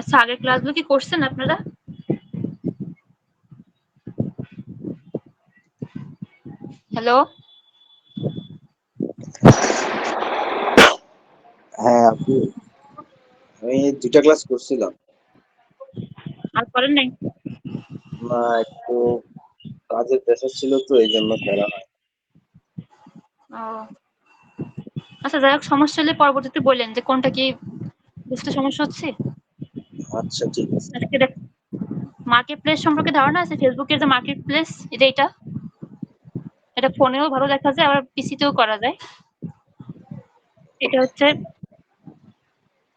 আচ্ছা আগের ক্লাসগুলো কি করছেন আপনারা? হ্যালো হ্যাঁ আপনি আমি দুইটা ক্লাস করছিলাম। আর করেন নাই? না একটু কাজের প্রেশার ছিল তো এই জন্য করা হয়। ও। আচ্ছা যাই হোক সমস্যা হলে পরবর্তীতে বললেন যে কোনটা কি বুঝতে সমস্যা হচ্ছে? আচ্ছা ঠিক আছে। আজকে মার্কেট প্লেস সম্পর্কে ধারণা আছে? ফেসবুকের যে মার্কেট প্লেস এটা এটা? এটা ফোনেও ভালো দেখা যায়, আবার পিসিতেও করা যায়। এটা হচ্ছে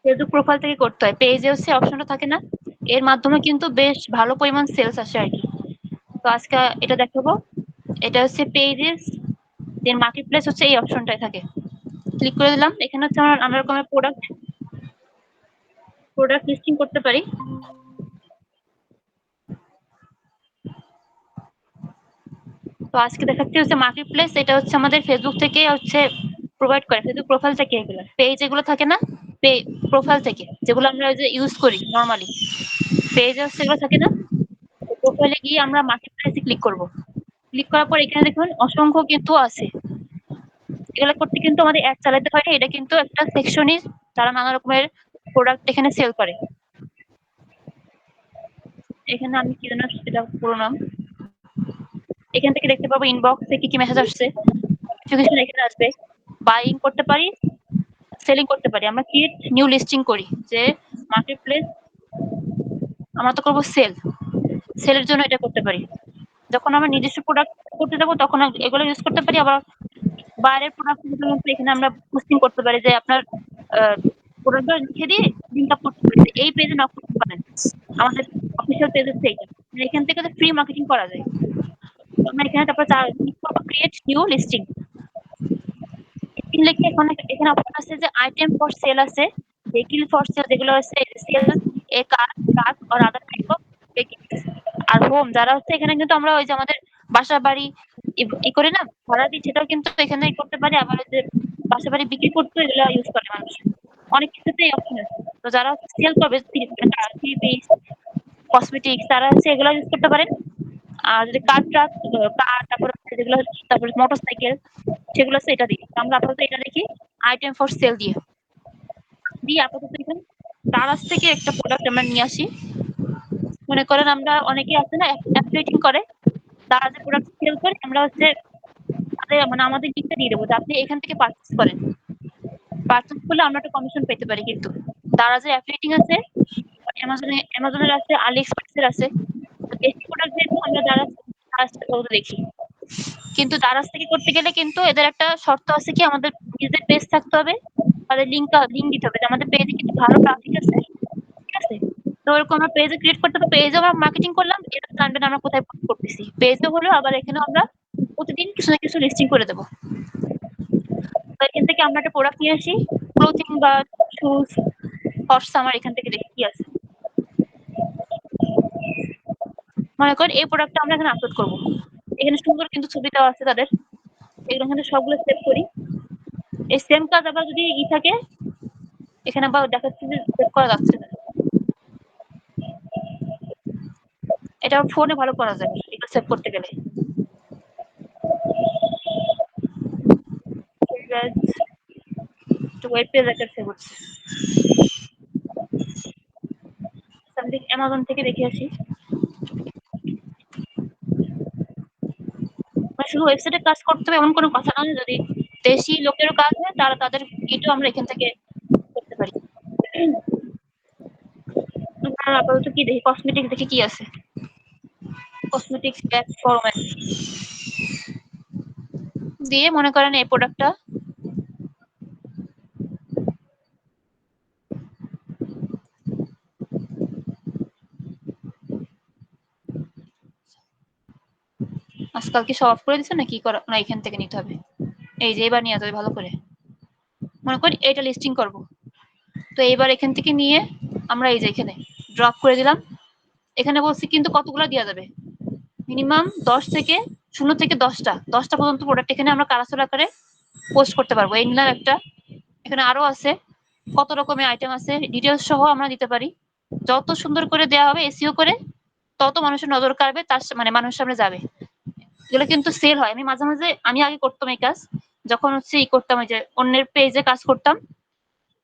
ফেসবুক প্রোফাইল থেকে করতে হয়। পেজে হচ্ছে অপশনটা থাকে না। এর মাধ্যমে কিন্তু বেশ ভালো পরিমাণ সেলস আসে আর কি। তো আজকে এটা দেখাবো। এটা হচ্ছে পেজেস দেন মার্কেট প্লেস হচ্ছে এই অপশনটাই থাকে। ক্লিক করে দিলাম। এখানে হচ্ছে আমরা নানা রকমের প্রোডাক্ট প্রোডাক্ট লিস্টিং করতে পারি। তো আজকে দেখাচ্ছি হচ্ছে মার্কেট প্লেস এটা হচ্ছে আমাদের ফেসবুক থেকে হচ্ছে প্রোভাইড করে। ফেসবুক প্রোফাইল থেকে এগুলো? পেজ এগুলো থাকে না? প্রোফাইল থেকে, যেগুলো আমরা যে ইউজ করি নর্মালি পেজ হচ্ছে এগুলো থাকে না? প্রোফাইলে গিয়ে আমরা মার্কেট প্লেসে ক্লিক করব। ক্লিক করার পর এখানে দেখুন অসংখ্য কিন্তু আছে। এগুলো করতে কিন্তু আমাদের অ্যাড চালাতে হয় এটা কিন্তু একটা সেকশনই তারা নানা রকমের প্রোডাক্ট এখানে সেল করে। এখানে আমি কি যেন সেটা পুরো নাম। এখান থেকে দেখতে পাবো ইনবক্সে কি কি মেসেজ আসছে। কিছু কিছু এখানে আসবে। বাইং করতে পারি সেলিং করতে পারি। আমরা ক্রিয়েট নিউ লিস্টিং করি যে মার্কেট প্লেস আমরা তো করব সেল সেলের জন্য এটা করতে পারি। যখন আমরা নিজস্ব প্রোডাক্ট করতে যাব তখন এগুলো ইউজ করতে পারি। আবার বাইরের প্রোডাক্ট এখানে আমরা পোস্টিং করতে পারি যে আপনার প্রোডাক্টটা লিখে দিয়ে লিঙ্ক আপ করতে পারি। এই পেজে আমাদের অফিসিয়াল পেজ হচ্ছে এইটা এখান থেকে ফ্রি মার্কেটিং করা যায়। আমরা এখানে তারপর ক্রিয়েট নিউ লিস্টিং লিখে এখন অপশন আছে যে আইটেম ফর সেল আছে ভেহিকল ফর সেল যেগুলো আছে সেল এ কার ট্রাক আর আদার টাইপ অফ আর হোম যারা হচ্ছে এখানে কিন্তু আমরা ওই যে আমাদের বাসা বাড়ি ই করে না, ভাড়া দিই সেটাও কিন্তু এখানে করতে পারি। আবার যে বাসা বাড়ি বিক্রি করতে এগুলো ইউজ করে মানুষ। অনেক কিছুতেই অপশন আছে। তো যারা সেল করবে পিস কসমেটিক্স তারা হচ্ছে এগুলো ইউজ করতে পারেন আর যদি কার ট্রাক কার তারপরে যেগুলো, তারপরে মোটর সাইকেল সেগুলো হচ্ছে এটা দিই আমরা আপাতত এটা দেখি আইটেম ফর সেল দিয়ে। দিয়ে আপাতত এখানে তারাস থেকে একটা প্রোডাক্ট আমরা নিয়ে আসি। মনে করেন আমরা অনেকে আছে না অ্যাফিলিয়েটিং করে, তারা যে প্রোডাক্ট সেল করে, আমরা হচ্ছে মানে আমাদের লিঙ্কটা দিয়ে দেবো আপনি এখান থেকে পারচেস করেন। পারচেস করলে আমরা একটা কমিশন পেতে পারি কিন্তু। যে অ্যাফিলিয়েটিং আছে অ্যামাজনে অ্যামাজনের আছে আলি এক্সপ্রেসের আছে। বেশি প্রোডাক্ট যেহেতু আমরা যারা দেখি। কিন্তু দারাজ থেকে করতে গেলে কিন্তু এদের একটা শর্ত আছে কি, আমাদের নিজেদের পেজ থাকতে হবে। তাদের লিঙ্ক লিঙ্ক দিতে হবে। আমাদের পেজে কিন্তু ভালো ট্রাফিক আছে। ঠিক আছে? তো ওরকম আমরা পেজে ক্রিয়েট করতে হবে পেজে আমরা মার্কেটিং করলাম এটা জানবেন আমরা কোথায় করতেছি? পেজে হলো আবার এখানে আমরা প্রতিদিন কিছু না কিছু লিস্টিং করে দেবো। এখান থেকে আমরা একটা প্রোডাক্ট নিয়ে আসি। ক্লোথিং বা শুজ হর্স আমার এখান থেকে দেখি কি আছে। মনে করেন এই প্রোডাক্টটা আমরা এখানে আপলোড করব। এখানে সুন্দর কিন্তু ছবি দেওয়া আছে তাদের। এগুলো এখানে সবগুলো সেভ করি। এই সেম কাজ আবার যদি ই থাকে, এখানে আবার দেখাচ্ছে যে সেভ করা যাচ্ছে না। এটা ফোনে ভালো করা যায় এগুলো সেভ করতে গেলে। ওয়েব পেজ একটা সেভ সামথিং অ্যামাজন থেকে দেখে আসি। মানে শুধু ওয়েবসাইটে কাজ করতে হবে এমন কোনো কথা নয়, যদি দেশি লোকেরও কাজ হয়, তারা তাদের এটাও আমরা এখান থেকে করতে পারি। আপাতত কি দেখি কসমেটিক্স দেখি কি আছে। কসমেটিক্স ফরম্যাট দিয়ে মনে করেন এই প্রোডাক্টটা আজকাল কি সব অফ করে দিচ্ছে না কি করা না এখান থেকে নিতে হবে? এই যে এবার নিয়ে যাবে ভালো করে। মনে করি এটা লিস্টিং করব। তো এইবার এখান থেকে নিয়ে আমরা এই যে এখানে ড্রপ করে দিলাম। এখানে বলছি কিন্তু কতগুলো দেওয়া যাবে? মিনিমাম দশ থেকে শূন্য থেকে দশটা। দশটা পর্যন্ত প্রোডাক্ট এখানে আমরা কারাসোল আকারে পোস্ট করতে পারব। এই নিলাম একটা। এখানে আরও আছে। কত রকমের আইটেম আছে? ডিটেলস সহ আমরা দিতে পারি। যত সুন্দর করে দেওয়া হবে এসিও করে তত মানুষের নজর কাড়বে, তার মানে মানুষের সামনে যাবে। এগুলো কিন্তু সেল হয়। আমি মাঝে মাঝে, আমি আগে করতাম এই কাজ। যখন হচ্ছে ই করতাম যে অন্যের পেজে কাজ করতাম।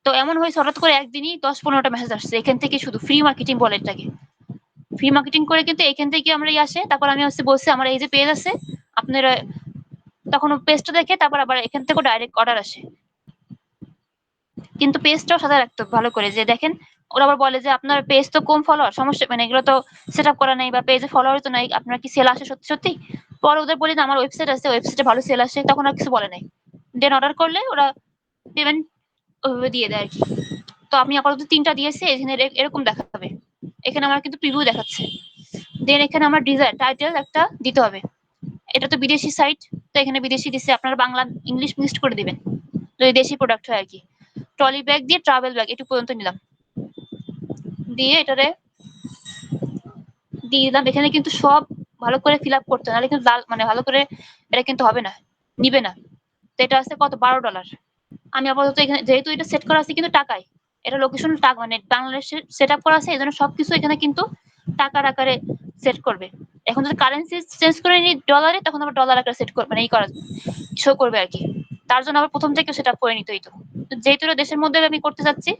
তো এমন হয়েছে, হঠাৎ করে একদিনই দশ পনেরোটা মেসেজ আসছে। এখান থেকে শুধু ফ্রি মার্কেটিং বলে এটাকে ফ্রি মার্কেটিং করে কিন্তু এখান থেকে আমরা আসে, তারপর আমি হচ্ছে বলছি, আমার এই যে পেজ আছে, আপনারা তখন পেজটা দেখে, তারপর আবার এখান থেকে ডাইরেক্ট অর্ডার আসে। কিন্তু পেজটাও সাথে রাখতে ভালো করে। যে দেখেন, ওরা আবার বলে যে, আপনার পেজ তো কম ফলোয়ার সমস্যা মানে এগুলো তো সেট আপ করা নেই বা পেজে ফলোয়ার তো নাই। আপনার কি সেল আসে সত্যি সত্যি? পরে ওদের বলি, না, আমার ওয়েবসাইট আছে ওয়েবসাইটে ভালো সেল আসে। তখন আর কিছু বলে নাই। দেন অর্ডার করলে ওরা পেমেন্ট ওইভাবে দিয়ে দেয় আর কি। তো আমি আপাতত তিনটা দিয়েছি এখানে এর- এরকম দেখাবে। এখানে আমার কিন্তু প্রিভিউ দেখাচ্ছে। দেন এখানে আমার ডিজাইন টাইটেল একটা দিতে হবে। এটা তো বিদেশি সাইট তো এখানে বিদেশি দিচ্ছে আপনারা বাংলা ইংলিশ মিক্সড করে দিবেন। যদি দেশি প্রোডাক্ট হয় আর কি। ট্রলি ব্যাগ দিয়ে ট্রাভেল ব্যাগ একটু পর্যন্ত নিলাম। দিয়ে এটারে দিয়ে দিলাম। এখানে কিন্তু সব ভালো করে ফিল আপ করতে, নাহলে কিন্তু লাল মানে ভালো করে এটা কিন্তু হবে না, নিবে না। তো এটা আছে কত? বারো ডলার আমি আপাতত এখানে, যেহেতু এটা সেট করা আছে কিন্তু টাকায়, এটা লোকেশন টাকা মানে বাংলাদেশে সেট আপ করা আছে এই জন্য সবকিছু এখানে কিন্তু টাকার আকারে সেট করবে। এখন যদি কারেন্সি চেঞ্জ করে নিই ডলারে তখন আবার ডলার আকারে সেট করবে মানে এই করা শো করবে আর কি। তার জন্য আবার প্রথম থেকে সেট আপ করে নিতে হইতো তো যেহেতু দেশের মধ্যে আমি করতে চাচ্ছি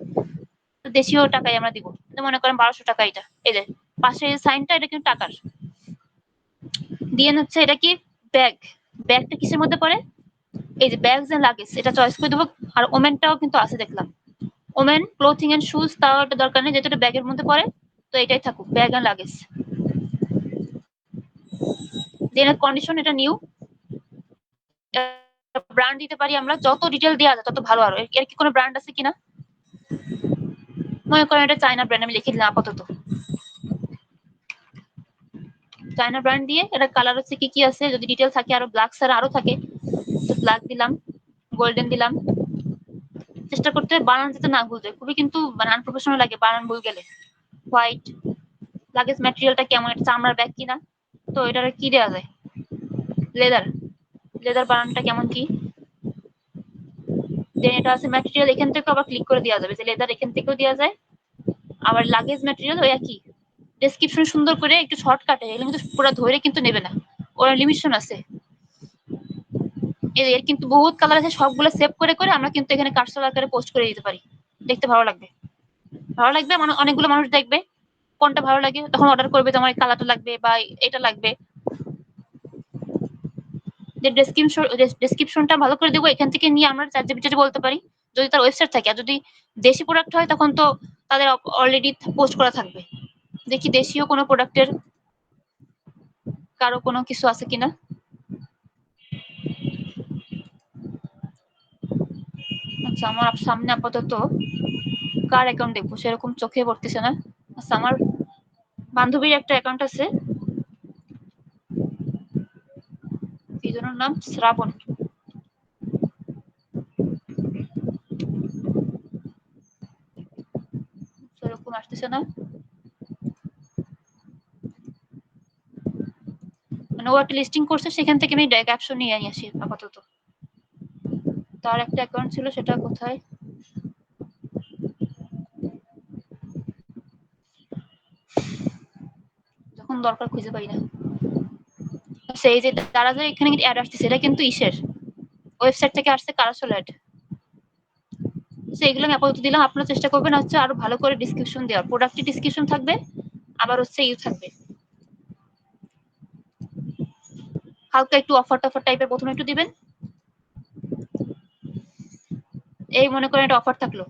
দেশীয় টাকায় আমরা দিব। মনে করেন বারোশো টাকা এটা। এই যে, পাশে সাইনটা এটা কিন্তু টাকার। দিয়ে হচ্ছে এটা কি? ব্যাগ ব্যাগটা কিসের মধ্যে পড়ে? এই যে ব্যাগস এন্ড লাগেজ এটা চয়েস করে দেবো। আর ওমেনটাও কিন্তু আছে দেখলাম। ওমেন ক্লোথিং এন্ড শুজ তাও একটা দরকার নেই এটা ব্যাগের মধ্যে পড়ে, তো এটাই থাকুক bag and luggage then condition এটা নিউ ব্র্যান্ড দিতে পারি আমরা, যত ডিটেল দেওয়া যায়, তত ভালো আরও। এর কি কোনো ব্র্যান্ড আছে কিনা? মনে করেন এটা চায়না ব্র্যান্ড আমি লিখে দিলাম আপাতত। চায়না ব্র্যান্ড দিয়ে। এটা কালার হচ্ছে কি কি আছে, যদি ডিটেল থাকে, আরও ব্ল্যাক ছাড়া আরও থাকে। তো ব্ল্যাক দিলাম গোল্ডেন দিলাম। চেষ্টা করতে বানান যাতে না ভুল যায়। খুবই কিন্তু মানে আনপ্রফেশনাল লাগে, বানান ভুল গেলে। হোয়াইট লাগেজ ম্যাটেরিয়ালটা কেমন, এটা চামড়ার ব্যাগ কিনা? তো এটার কি দেওয়া যায়? লেদার লেদার বানানটা কেমন কি? দেন এটা আছে ম্যাটেরিয়াল এখান থেকে আবার ক্লিক করে দেওয়া যাবে যে লেদার এখান থেকেও দেওয়া যায়। আবার লাগেজ ম্যাটেরিয়াল ওই একই। ডেসক্রিপশন সুন্দর করে একটু শর্টকাটে এগুলো কিন্তু পুরো ধরে কিন্তু নেবে না। ওর লিমিটেশন আছে। এর কিন্তু বহুত কালার আছে, সবগুলো সেভ করে করে আমরা কিন্তু এখানে কার্সর আকারে পোস্ট করে দিতে পারি। দেখতে ভালো লাগবে। ভালো লাগবে মানে অনেকগুলো মানুষ দেখবে, কোনটা ভালো লাগে, তখন অর্ডার করবে তোমার কালারটা লাগবে বা এটা লাগবে। যে ডেসক্রিপশন ডেসক্রিপশনটা ভালো করে দেবো এখান থেকে নিয়ে আমরা চ্যাট জিপিটি বলতে পারি। যদি তার ওয়েবসাইট থাকে, আর যদি দেশি প্রোডাক্ট হয়, তখন তো তাদের অলরেডি পোস্ট করা থাকবে। দেখি দেশীয় কোনো প্রোডাক্টের কারও কোনো কিছু আছে কিনা? আচ্ছা আমার সামনে আপাতত কার অ্যাকাউন্ট দেখব? সেরকম চোখে পড়তেছে না। আচ্ছা আমার বান্ধবীর একটা অ্যাকাউন্ট আছে। দুজনের নাম? শ্রাবণ। সেরকম আসতেছে না। একটা লিস্টিং করছে, সেখান থেকে আমি ক্যাপশন নিয়ে নিয়ে আসি আপাতত। তার একটা অ্যাকাউন্ট ছিল, সেটা কোথায়? যখন দরকার খুঁজে পাই না। সেই যে তারা যে এখানে অ্যাড আসছে সেটা কিন্তু ইসের। ওয়েবসাইট থেকে আসছে কারাসল অ্যাড তো এগুলো আমি আপাতত দিলাম, আপনারা চেষ্টা করবেন হচ্ছে আরও ভালো করে ডিসক্রিপশন দেওয়ার। প্রোডাক্টের ডিসক্রিপশন থাকবে, আবার হচ্ছে ইউ থাকবে। হালকা একটু অফার টফার টাইপের প্রথমে একটু দিবেন। এই মনে করেন একটা অফার থাকল।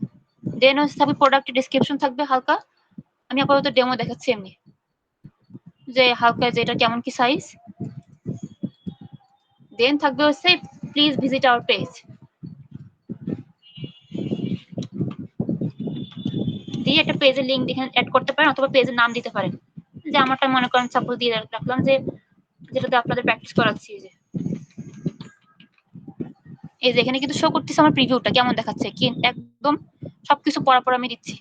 দেন হচ্ছে থাকবে প্রোডাক্টের ডিসক্রিপশন থাকবে হালকা। আমি আপাতত ডেমো দেখাচ্ছি এমনি। যে হালকা যে এটা কেমন কি সাইজ দেন থাকবে হচ্ছে প্লিজ ভিজিট আওয়ার পেজ দিয়ে একটা পেজের লিঙ্ক এখানে অ্যাড করতে পারেন অথবা পেজের নাম দিতে পারেন। যে আমারটা মনে করেন সাপোজ দিয়ে রাখলাম যে যেটাতে আপনাদের প্র্যাকটিস করাচ্ছি যে। এই যে, এখানে কিন্তু শো করতেছে আমার প্রিভিউটা কেমন দেখাচ্ছে? কি, একদম সবকিছু পড়া আমি দিচ্ছি।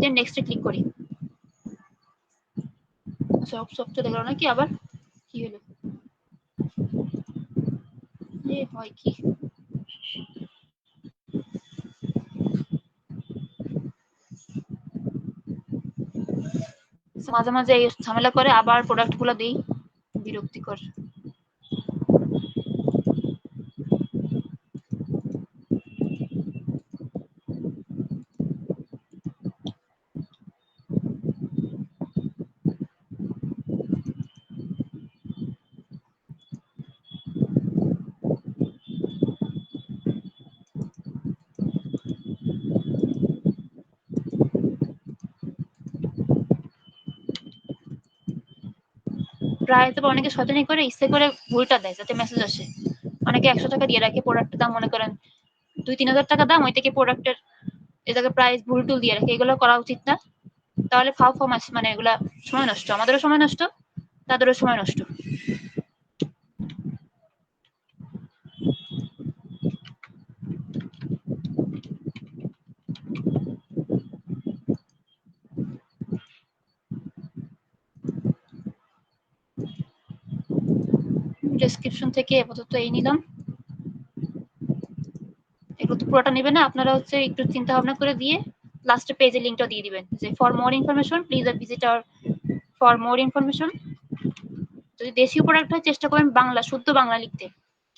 দেন নেক্সটে ক্লিক করি। সব সব সবটা দেখল নাকি আবার? কি হলো? হয় কি? মাঝে মাঝে এই ঝামেলা করে আবার প্রোডাক্টগুলো দিই বিরক্তিকর। প্রায় তো অনেকে শয়তানি করে ইচ্ছে করে ভুলটা দেয় যাতে মেসেজ আসে। অনেকে একশো টাকা দিয়ে রাখে প্রোডাক্টের দাম, মনে করেন দুই তিন হাজার টাকা দাম, ওই থেকে প্রোডাক্টের এটাকে প্রাইস ভুল টুল দিয়ে রাখে। এগুলো করা উচিত না। তাহলে ফাও ফাও মানে এগুলা সময় নষ্ট। আমাদেরও সময় নষ্ট, তাদেরও সময় নষ্ট ডেসক্রিপশন থেকে আপাতত এই নিলাম। এগুলো তো পুরোটা নেবে না, আপনারা হচ্ছে একটু চিন্তা ভাবনা করে দিয়ে লাস্টে পেজে লিঙ্কটা দিয়ে দিবেন, যে for more information please visit our for more information যদি দেশীয় প্রোডাক্ট হয়, চেষ্টা করবেন বাংলা, শুদ্ধ বাংলা লিখতে।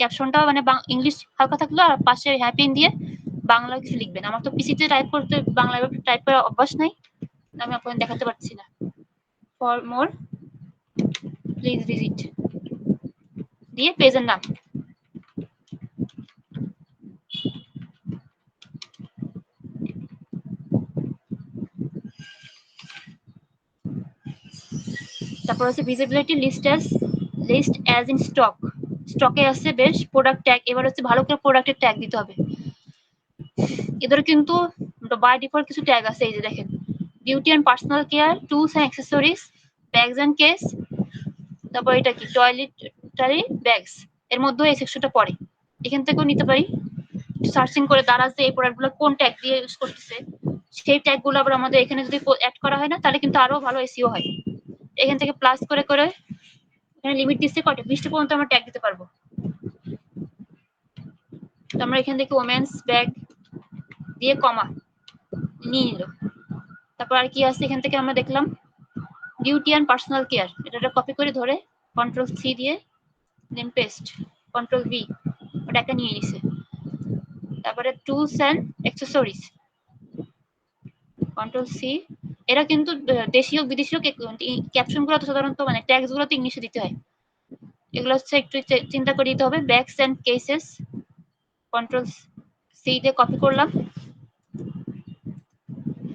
ক্যাপশনটা মানে ইংলিশ হালকা থাকল আর পাশে হ্যাপিন দিয়ে বাংলা কিছু লিখবেন। আমার তো পিসিতে টাইপ করতে, বাংলা টাইপ করার অভ্যাস নাই, আমি আপনাদের দেখাতে পারছি না। ফর মোর প্লিজ ভিজিট দিয়ে পেজের নাম তারপর হচ্ছে visibility list as list as in stock স্টকে আছে বেশ প্রোডাক্ট ট্যাগ এবার হচ্ছে ভালো করে প্রোডাক্টের ট্যাগ দিতে হবে। এদের কিন্তু বাই ডিফল্ট কিছু ট্যাগ আছে, এই যে দেখেন। Beauty and personal care tools and accessories bags and case তারপর এটা কি? টয়লেটারি ব্যাগস এর মধ্যে এই সেকশনটা পড়ে। এখান থেকেও নিতে পারি। সার্চিং করে দাঁড়াস এই প্রোডাক্টগুলো কোন ট্যাগ দিয়ে ইউজ করতেছে। সেই ট্যাগগুলো আবার আমাদের এখানে যদি অ্যাড করা হয় না, তাহলে কিন্তু আরও ভালো এসিও হয়। এখান থেকে প্লাস করে করে, এখানে লিমিট দিচ্ছে কটা বিশটা পর্যন্ত আমরা ট্যাগ দিতে পারব। আমরা এখান থেকে ওমেন্স ব্যাগ দিয়ে কমা নিয়ে নিল। তারপর আর কি আছে? এখান থেকে আমরা দেখলাম বিউটি অ্যান্ড পার্সোনাল কেয়ার এটা কপি করে ধরে কন্ট্রোল সি দিয়ে দেন পেস্ট কন্ট্রোল ভি ওটা একটা নিয়ে নিছে। তারপরে tools and accessories control C এরা কিন্তু দেশীয়, বিদেশীয় ক্যাপশনগুলো সাধারণত মানে ট্যাক্সগুলো তো ইংলিশে দিতে হয়। এগুলো হচ্ছে একটু চিন্তা করে দিতে হবে। Bags and cases control C দিয়ে কপি করলাম।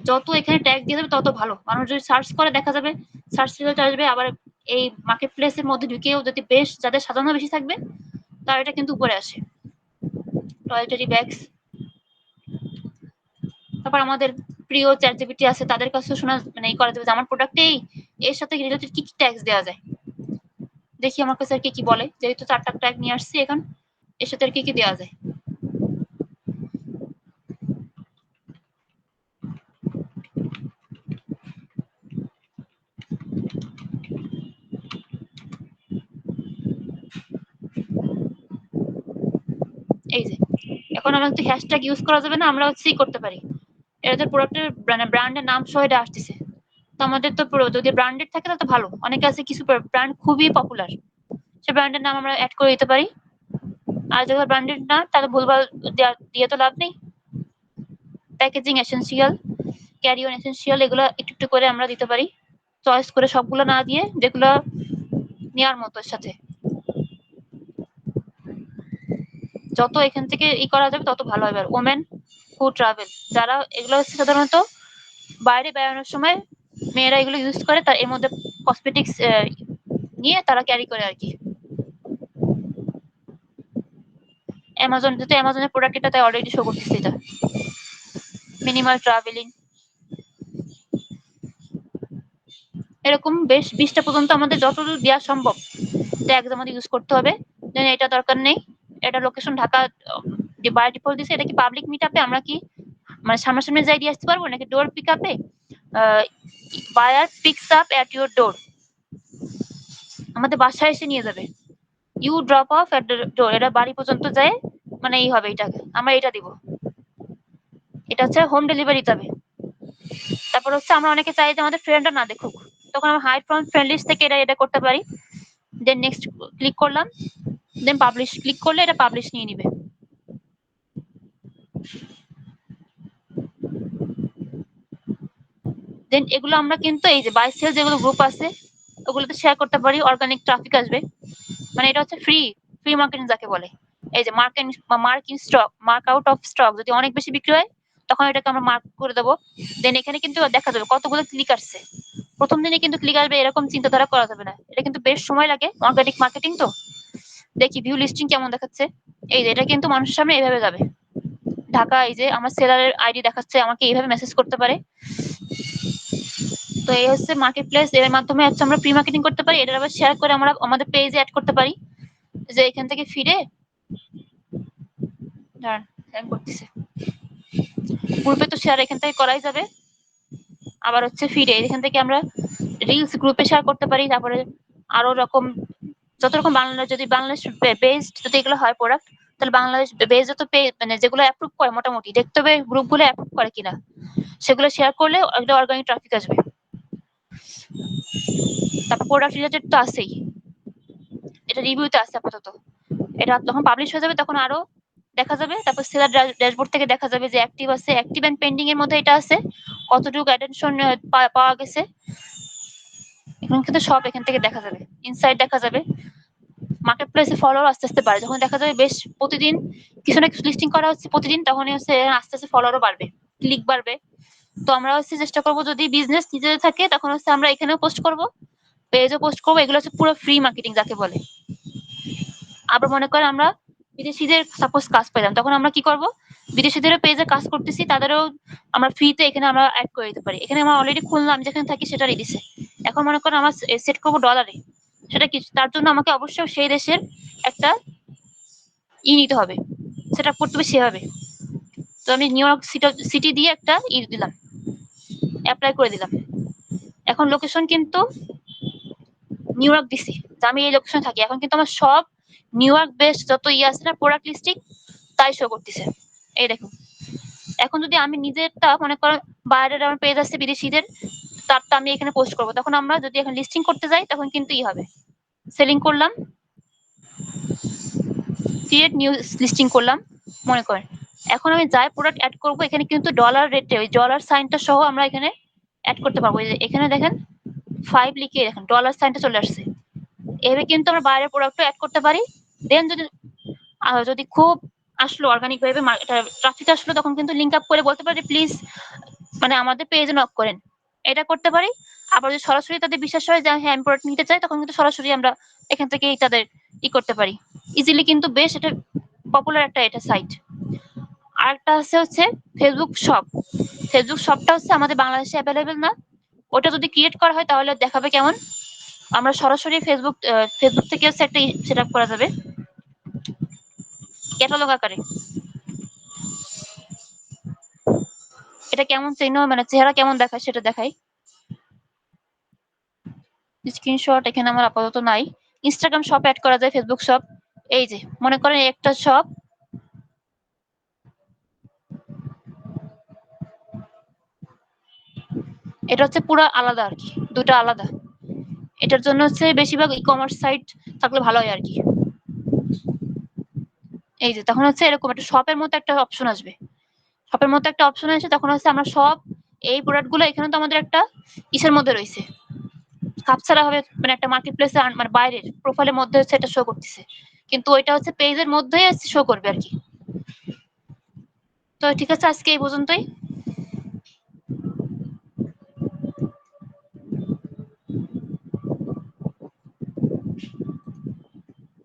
যত এখানে ট্যাগ দিয়ে যাবে তত ভালো। মানুষ যদি সার্চ করে দেখা যাবে সার্চ রেজাল্ট আসবে, আবার এই মার্কেট প্লেসের মধ্যে ঢুকেও যদি বেশ, যাদের সাজানো বেশি থাকবে, তার এটা কিন্তু উপরে আসে। টয়লেটারি ব্যাগস তারপর আমাদের প্রিয় চ্যাট আছে, তাদের কাছেও শোনা মানে এই করা যাবে যে, আমার প্রোডাক্টে এই, এর সাথে রিলেটেড কি কি ট্যাক্স দেওয়া যায়? দেখি আমার কাছে আর কি কি বলে, যেহেতু চারটা ট্যাগ নিয়ে আসছি এখন, এর সাথে আর কি কি দেওয়া যায় এই যে এখন আমরা হ্যাশট্যাগ ইউজ করা যাবে না, আমরা হচ্ছে করতে পারি। এদের প্রোডাক্টের মানে ব্র্যান্ডের নাম সহ এটা আসতেছে। তো আমাদের তো যদি ব্র্যান্ডেড থাকে তাহলে তো ভালো। অনেকে আছে কিছু ব্র্যান্ড খুবই পপুলার সে ব্র্যান্ডের নাম আমরা অ্যাড করে দিতে পারি। আর যেগুলো ব্র্যান্ডেড না তাহলে ভুলভাল দিয়ে তো লাভ নেই। Packaging essential carry on essential এগুলো একটু একটু করে আমরা দিতে পারি। চয়েস করে সবগুলো না দিয়ে যেগুলো নেওয়ার মতো সাথে। যত এখান থেকে ই করা যাবে, তত ভালো হবে। আর ওমেন হু ট্রাভেল যারা এগুলো হচ্ছে সাধারণত বাইরে বেড়ানোর সময় মেয়েরা এগুলো ইউজ করে, তার এর মধ্যে কসমেটিক্স নিয়ে তারা ক্যারি করে আর কি। অ্যামাজন যেহেতু অ্যামাজনের প্রোডাক্ট এটা তাই অলরেডি শো করতেছে এটা। মিনিমাল ট্রাভেলিং এরকম বেশ বিশটা পর্যন্ত আমাদের যতদূর দেওয়া সম্ভব ট্যাগ আমাদের ইউজ করতে হবে। দেন এটা দরকার নেই। এটা লোকেশন ঢাকা বাই ডিফল্ট দিছে এটা কি পাবলিক মিট আপে আমরা কি মানে সামনাসামনি যাই দিয়ে আসতে পারব নাকি ডোর পিক আপে buyer picks up at your door আমাদের বাসায় এসে নিয়ে যাবে। You drop off at door এটা বাড়ি পর্যন্ত যায় মানে এই হবে এটা আমরা এটা দিব। এটা হচ্ছে হোম ডেলিভারি যাবে তারপর হচ্ছে আমরা অনেকে চাই যে আমাদের ফ্রেন্ডরা না দেখুক। তখন আমরা হাইড ফ্রম ফ্রেন্ড লিস্ট থেকে এটা এটা করতে পারি। দেন নেক্সট ক্লিক করলাম। দেন পাবলিশ ক্লিক করলে এটা পাবলিশ নিয়ে নিবে। দেন এগুলো আমরা কিন্তু এই যে বাই সেল যেগুলো গ্রুপ আছে, ওগুলোতে শেয়ার করতে পারি অর্গানিক ট্রাফিক আসবে। মানে এটা হচ্ছে ফ্রি ফ্রি মার্কেটিং যাকে বলে। এই যে mark mark stock mark out of stock যদি অনেক বেশি বিক্রি হয়, তখন এটাকে আমরা মার্ক করে দেবো। দেন এখানে কিন্তু দেখা যাবে কতগুলো ক্লিক আসছে। প্রথম দিনে কিন্তু ক্লিক আসবে, এরকম চিন্তাধারা করা যাবে না। এটা কিন্তু বেশ সময় লাগে অর্গানিক মার্কেটিং তো। দেখি ভিউ লিস্টিং কেমন দেখাচ্ছে? এই যে, এটা কিন্তু মানুষের সামনে এইভাবে যাবে। ঢাকা, এই যে, আমার সেলারের আইডি দেখাচ্ছে, আমাকে এইভাবে মেসেজ করতে পারে। তো এই হচ্ছে মার্কেট প্লেস এর মাধ্যমে হচ্ছে আমরা প্রি মার্কেটিং করতে পারি। এটা আবার শেয়ার করে আমরা আমাদের পেজে অ্যাড করতে পারি। যে এখান থেকে ফিরে করতেছে। গ্রুপে তো শেয়ার এখান থেকে করাই যাবে। আবার হচ্ছে ফিরে, এখান থেকে আমরা রিলস গ্রুপে শেয়ার করতে পারি। তারপরে আরও রকম যত রকম বাংলা, যদি বাংলাদেশ বেসড যদি এগুলো হয় প্রোডাক্ট তাহলে বাংলাদেশ বেস যত মানে যেগুলো অ্যাপ্রুভ করে মোটামুটি, দেখতে হবে গ্রুপগুলো অ্যাপ্রুভ করে কিনা। সেগুলো শেয়ার করলে একটা অর্গানিক ট্রাফিক আসবে। তারপর প্রোডাক্ট রিলেটেড তো আছেই। এটা রিভিউতে আছে আপাতত। এটা যখন পাবলিশ হয়ে যাবে তখন আরও দেখা যাবে। তারপর সেলার ড্যাশবোর্ড থেকে দেখা যাবে যে অ্যাক্টিভ আছে। অ্যাক্টিভ এন্ড পেন্ডিং এর মধ্যে এটা আছে। কতটুকু অ্যাটেনশন পাওয়া গেছে। এখন কিন্তু সব এখান থেকে দেখা যাবে। ইনসাইড দেখা যাবে। মার্কেট প্লেসে ফলোয়ার আস্তে আস্তে বাড়ে। যখন দেখা যাবে বেশ প্রতিদিন কিছু না কিছু লিস্টিং করা হচ্ছে প্রতিদিন, তখনই হচ্ছে আস্তে আস্তে ফলোয়ারও বাড়বে ক্লিক বাড়বে। তো আমরা হচ্ছে চেষ্টা করব যদি বিজনেস নিজেদের থাকে, তখন হচ্ছে আমরা এখানেও পোস্ট করব পেজও পোস্ট করব। এগুলো হচ্ছে পুরো ফ্রি মার্কেটিং যাকে বলে। আবার মনে করেন আমরা বিদেশিদের সাপোজ কাজ পেলাম, তখন আমরা কি করব? বিদেশিদেরও পেজে কাজ করতেছি, তাদেরও আমরা ফ্রিতে এখানে আমরা অ্যাড করে দিতে পারি। এখানে আমরা অলরেডি খুললাম আমি যেখানে থাকি সেটারই দিছে এখন মনে করেন আমার সেট করব ডলারে সেটা কি? তার জন্য আমাকে অবশ্যই সেই দেশের একটা ই নিতে হবে। সেটা করতে হবে সেভাবে। তো আমি নিউ ইয়র্ক সিটি দিয়ে একটা ই দিলাম। অ্যাপ্লাই করে দিলাম। এখন লোকেশন কিন্তু নিউ ইয়র্ক যে আমি এই লোকেশনে থাকি। এখন কিন্তু আমার সব নিউ ইয়র্ক বেস্ট যত ইয়ে আছে না প্রোডাক্ট লিস্টিং তাই শো করতেছে। এই দেখুন এখন যদি আমি নিজেরটা মনে করো, বাইরের আমার পেজ আছে বিদেশিদের, তারটা আমি এখানে পোস্ট করব। তখন আমরা যদি এখন লিস্টিং করতে যাই, তখন কিন্তু ই হবে। সেলিং করলাম। ক্রিয়েট নিউ লিস্টিং করলাম, মনে করেন। এখন আমি যাই প্রোডাক্ট অ্যাড করব, এখানে কিন্তু ডলার রেটে ওই ডলার সাইনটা সহ আমরা এখানে অ্যাড করতে পারব। এখানে দেখেন ফাইভ লিখে দেখেন ডলার সাইনটা চলে আসছে। এভাবে কিন্তু আমরা বাইরের প্রোডাক্টও অ্যাড করতে পারি। দেন যদি যদি খুব আসলো অর্গানিক ভাবে ট্রাফিক আসলো তখন কিন্তু লিঙ্ক আপ করে বলতে পারি প্লিজ মানে আমাদের পেজে নক করেন। এটা করতে পারি। আবার যদি সরাসরি তাদের বিশ্বাস হয় যে হ্যাঁ আমি প্রোডাক্ট নিতে চাই, তখন কিন্তু সরাসরি আমরা এখান থেকে তাদের ই করতে পারি। ইজিলি কিন্তু বেশ এটা পপুলার একটা এটা সাইট আরেকটা আছে হচ্ছে ফেসবুক শপ ফেসবুক শপটা হচ্ছে আমাদের বাংলাদেশে অ্যাভেলেবেল না। ওটা যদি ক্রিয়েট করা হয় তাহলে দেখাবে কেমন? আমরা সরাসরি ফেসবুক ফেসবুক থেকে হচ্ছে একটা সেট আপ করা যাবে। ক্যাটালগ আকারে এটা কেমন চিহ্ন? মানে চেহারা কেমন দেখায় সেটা দেখাই। স্ক্রিনশট এখানে আমার আপাতত নাই। ইনস্টাগ্রাম শপ অ্যাড করা যায় ফেসবুক শপ এই যে, মনে করেন একটা শপ এটা হচ্ছে পুরো আলাদা আর কি, দুটো আলাদা। এটার জন্য হচ্ছে বেশিরভাগ ই কমার্স সাইট থাকলে ভালো হয় আর কি। এই যে তখন হচ্ছে এরকম একটা শপের মতো একটা অপশন আসবে। শপের মতো একটা অপশন আসে তখন হচ্ছে আমরা সব এই প্রোডাক্টগুলো এখানে তো আমাদের একটা ইসের মধ্যে রয়েছে। কাপছাড়া হবে মানে একটা মার্কেট প্লেসে মানে বাইরের প্রোফাইলের মধ্যে হচ্ছে এটা শো করতেছে। কিন্তু ওইটা হচ্ছে পেজের মধ্যেই শো করবে আর কি। তো ঠিক আছে, আজকে এই পর্যন্তই।